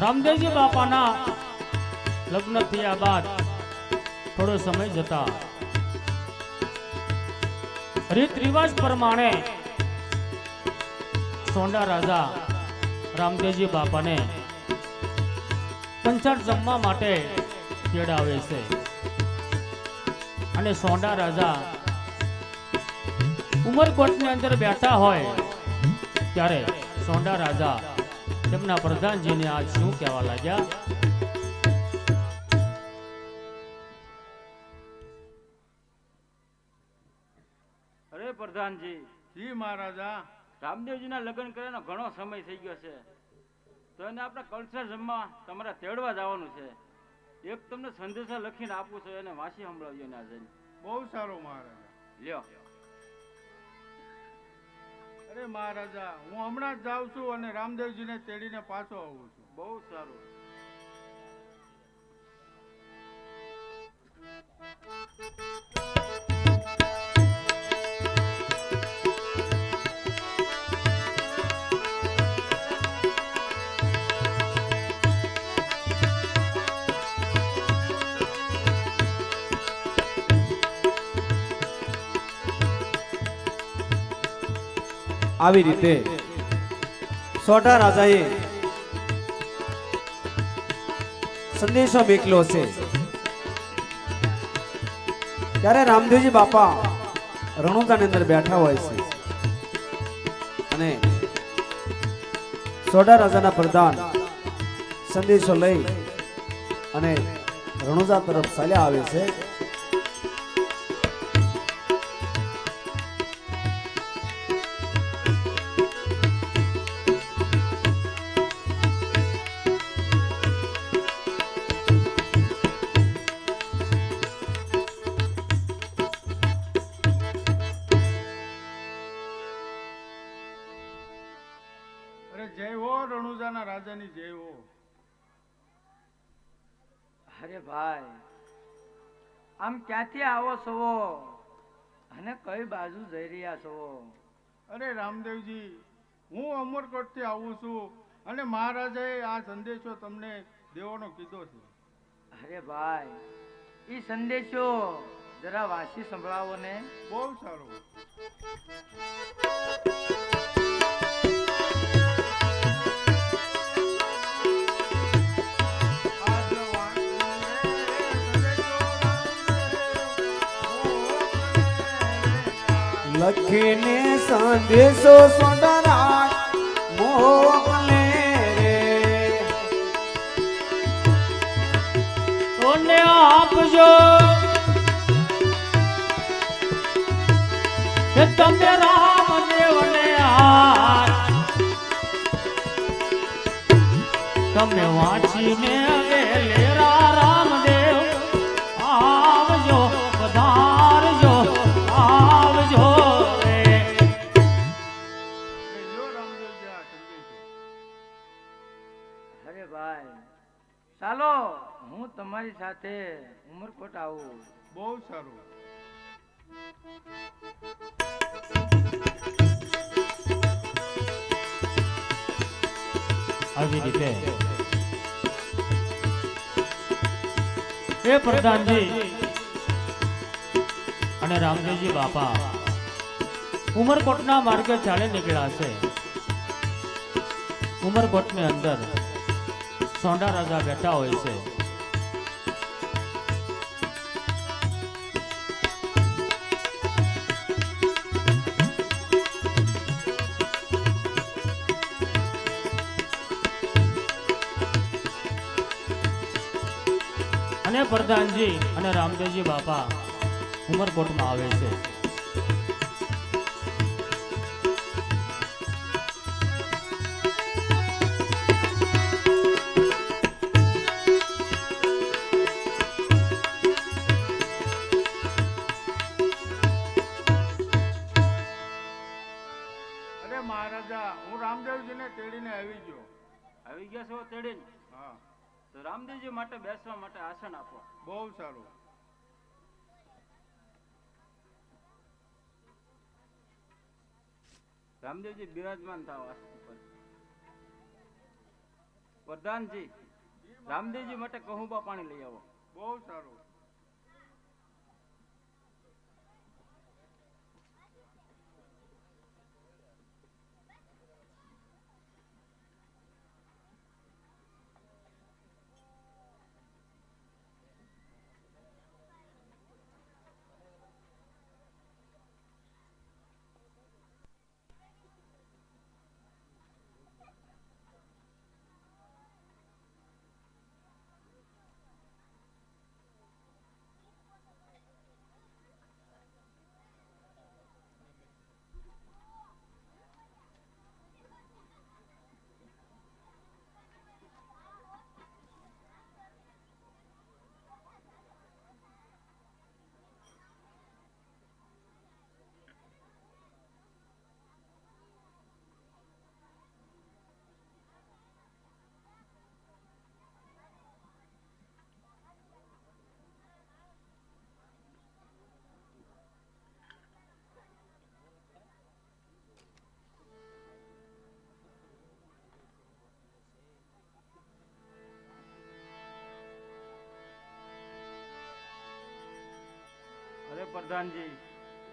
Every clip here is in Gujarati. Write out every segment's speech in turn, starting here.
રામદેવજી બાપાના લગ્ન થયા બાદ થોડો સમય જતા રીત રિવાજ પ્રમાણે સોંડા રાજા રામદેવજી બાપાને કંચર જમવા માટે તેડાવે છે. અને સોંડા રાજા ઉમરકોટની અંદર બેઠા હોય ત્યારે સોંડા રાજા તેમના પ્રધાનજીને આજ શું કહેવા લાગ્યા? અરે પ્રધાનજી. જી મહારાજા. રામદેવજીના લગ્ન કર્યાનો ઘણો સમય થઈ ગયો છે. તો એને આપણે કલ્ચર જમવા તમારે તેડવા જવાનું છે. એક તમને સંદેશા લખીને આપું છું એને વાંચી સંભળાવજો ને આજે. બહુ સારું મહારાજા. લ્યો. અરે મહારાજા, હું હમણાં જ જાઉં છું અને રામદેવજીને તેડીને પાછો આવું છું. બહુ સારું. આવી રીતે સોઢા રાજાએ સંદેશો મેકલો છે. ત્યારે રામદેવજી બાપા રણુજાની અંદર બેઠા હોય છે. અને સોઢા રાજાના પ્રધાન સંદેશો લઈ અને રણુજા તરફ ચાલ્યા આવે છે. અરે જય હો રણુજાના રાજાની જય હો. અરે ભાઈ આમ ક્યાંથી આવો છો? અને કઈ બાજુ જઈ રહ્યા છો? અરે રામદેવજી હું અમરકોટથી આવું છું અને મહારાજાએ આ સંદેશો તમને દેવાનો કીધો છે. અરે ભાઈ એ સંદેશો જરા વાંચી સંભળાવો ને. બહુ સારું. લખીને સંદેશો સોડરા મોકલે રે. ઓને આપજો? કે તમે રામદેવને આ તમે વાંચીને અરે ભાઈ ચાલો હું તમારી સાથે ઉમરકોટ આવું. બહુ સારું. આવી રીતે. એ પ્રધાનજી. અને રામદેવજી બાપા ઉમરકોટના માર્ગે ચાલે નીકળ્યા છે. ઉમરકોટની અંદર સોંડા રાજા બેઠા હોય છે. અને પ્રધાનજી અને રામદેવજી બાપા ઉમરકોટમાં આવે છે. બેસવા માટે આસન આપો. બહુ સારું. રામદેવજી બિરાજમાન થાવ આસન પર પ્રધાનજી રામદેવજી માટે કહુંબા પાણી લઈ આવો. બહુ સારું. પ્રધાનજી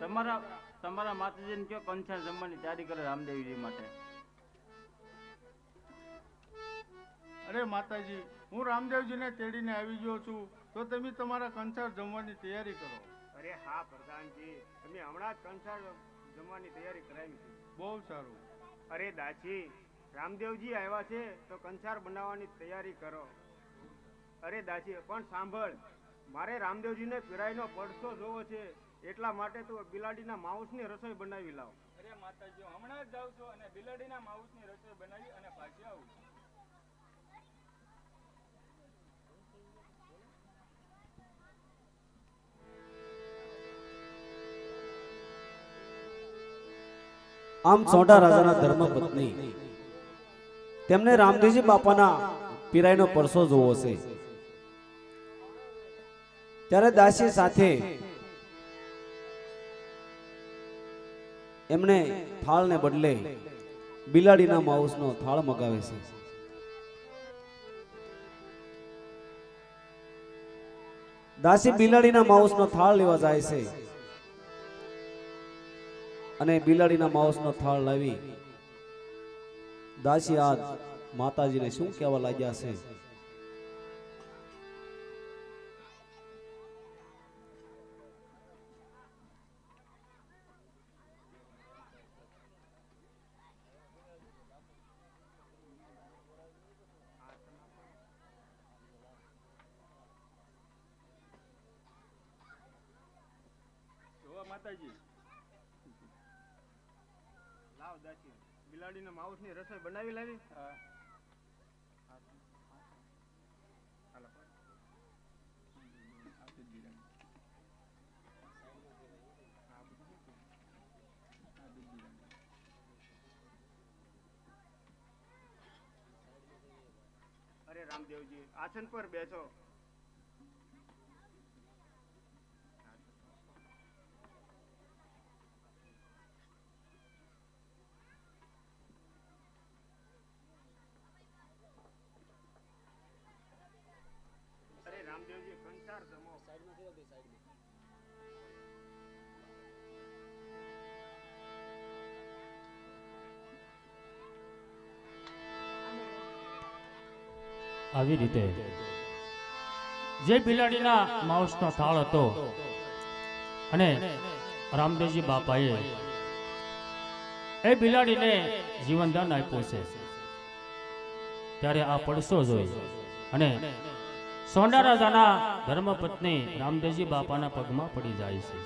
તમારા તમારા માતાજીને કયો કંસાર જમવાની તૈયારી કરે રામદેવજી માટે? અરે માતાજી હું રામદેવજીને તેડીને આવી ગયો છું તો તમે તમારા કંસાર જમવાની તૈયારી કરો. અરે હા પ્રધાનજી તમે હમણાં જ કંસાર જમવાની તૈયારી કરાવી છે. બહુ સારું. અરે દાસી રામદેવજી આવ્યા છે તો કંસાર બનાવવાની તૈયારી કરો. અરે દાસી પણ સાંભળ. મારે રામદેવજીને પીરાઈનો પડસો જોવો છે એટલા માટે તો બિલાડીના માઉસની રસોઈ બનાવી લાવ. અરે માતાજી હમણાં જ જાઉં છું અને બિલાડીના માઉસની રસોઈ બનાવી અને પાછી આવું આમ સોઢા રાજાના ધર્મપત્ની. તેમને રામદેવજી બાપાના પીરાઈનો પરસો જોવો છે. ત્યારે દાસી સાથે એમણે થાળને બદલે બિલાડીના માઉસનો થાળ મગાવે છે. દાસી બિલાડીના માઉસનો થાળ લેવા જાય છે અને બિલાડીના માઉસનો થાળ લાવી દાસી આ માતાજીને શું કહેવા લાગ્યા છે? માતાજી. લાવ દાસી બિલાડીના માઉસની રસોઈ બનાવી લાવી. અરે રામદેવજી આસન પર બેસો. કંસાર જમો આવી રીતે જે બિલાડીના માઉસનો થાળ હતો અને રામદેવજી બાપાએ એ બિલાડીને જીવનદાન આપ્યું છે. ત્યારે આ પડસો જોઈ અને સોંડા રાજાના ધર્મપત્ની રામદેવજી બાપાના પગમાં પડી જાય છે.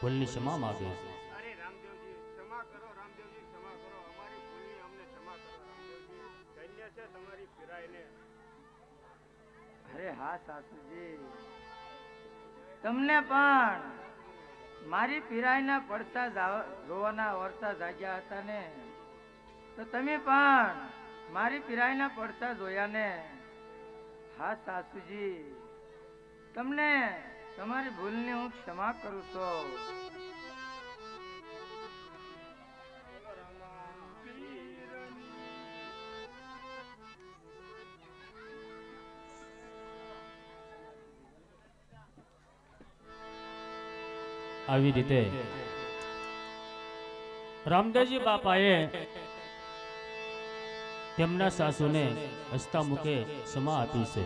ભૂલની ક્ષમા માગે છે. અરે રામદેવજી ક્ષમા કરો રામદેવજી ક્ષમા કરો. અમારી ભૂલની અમને ક્ષમા કરો રામદેવજી. ધન્ય છે તમારી પીરાઈને અરે હા સાસુજી. તમને પણ મારી પીરાઈના પડતા જોવાના વર્તા જાગ્યા હતા ને તો તમે પણ મારી પીરાઈના પડતા જોયા ને હા સાસુજી. તમને તમારી ભૂલ ને હું ક્ષમા કરું તો આવી રીતે રામદેવજી બાપાએ તેમના સાસુને હસતા મુખે ક્ષમા આપી છે.